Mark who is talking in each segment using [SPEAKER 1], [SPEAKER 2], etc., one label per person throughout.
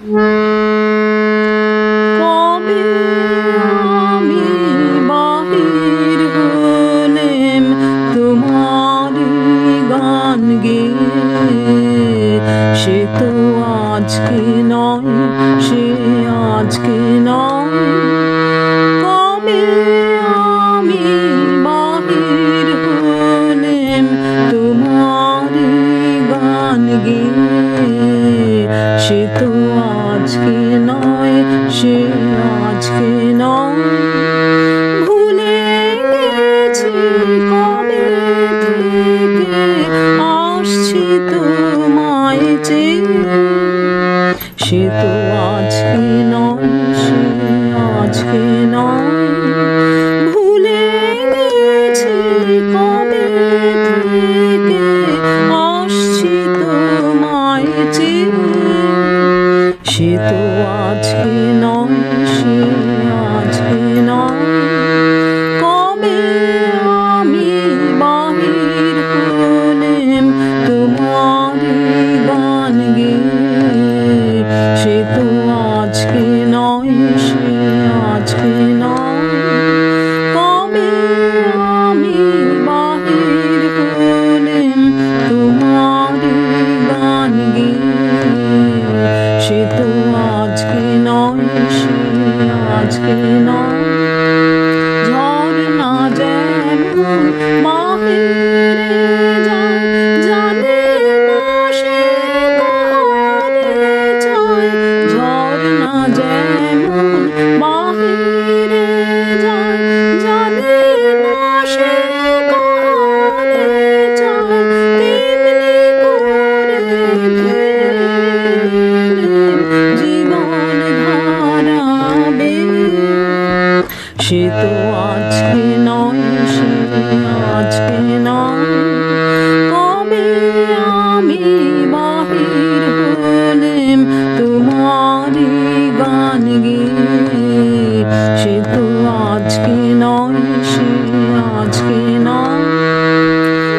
[SPEAKER 1] কবে আমি বাহির হলেম তোমারি গান গেয়ে? সে আজকে নয়, সে আজকে নয়। কবে আমি বাহির হলেম তোমারি গান গেয়ে? সে তো আজকে নয়, সে আজকে নয়। ভুলে গেছি কবে থেকে, আসছি তোমায় চেয়ে। সে তো আজকে নয়, সে আজকে নয়। গান গেয়ে সে তো আজকে নয়, সে আজকে নয়। কবে আমি বাহির হলেম তোমারি গান গেয়ে। সে তো আজকে নয়, সে আজকে নয়। ঝর্ণা যেমন বাহিরে গান গেয়ে সে তো আজকে নয়, সে আজকে নয়।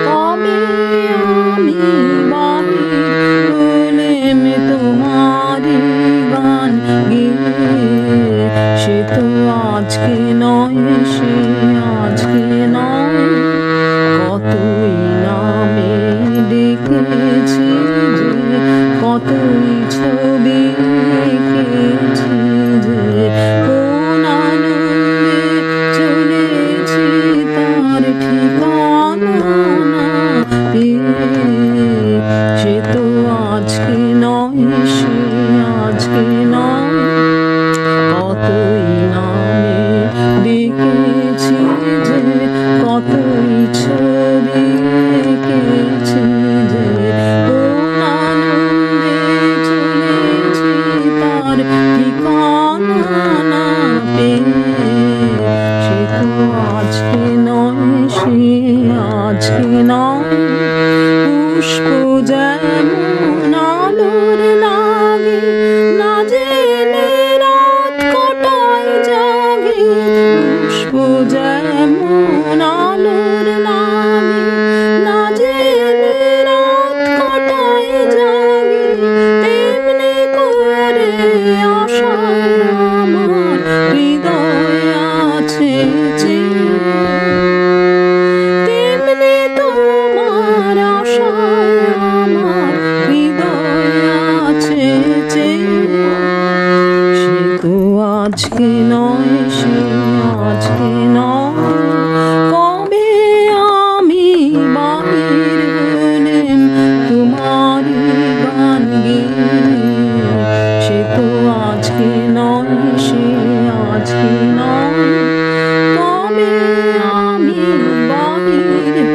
[SPEAKER 1] কবে আমি বাহির হলেম সে তো আজকে নয়, সে আজকে নয়। আজকে নয় সে আজকে নয় পুষ্প যেমন আলোর লাগে আজকে নয় সে আজকে নয় আমি বাইরে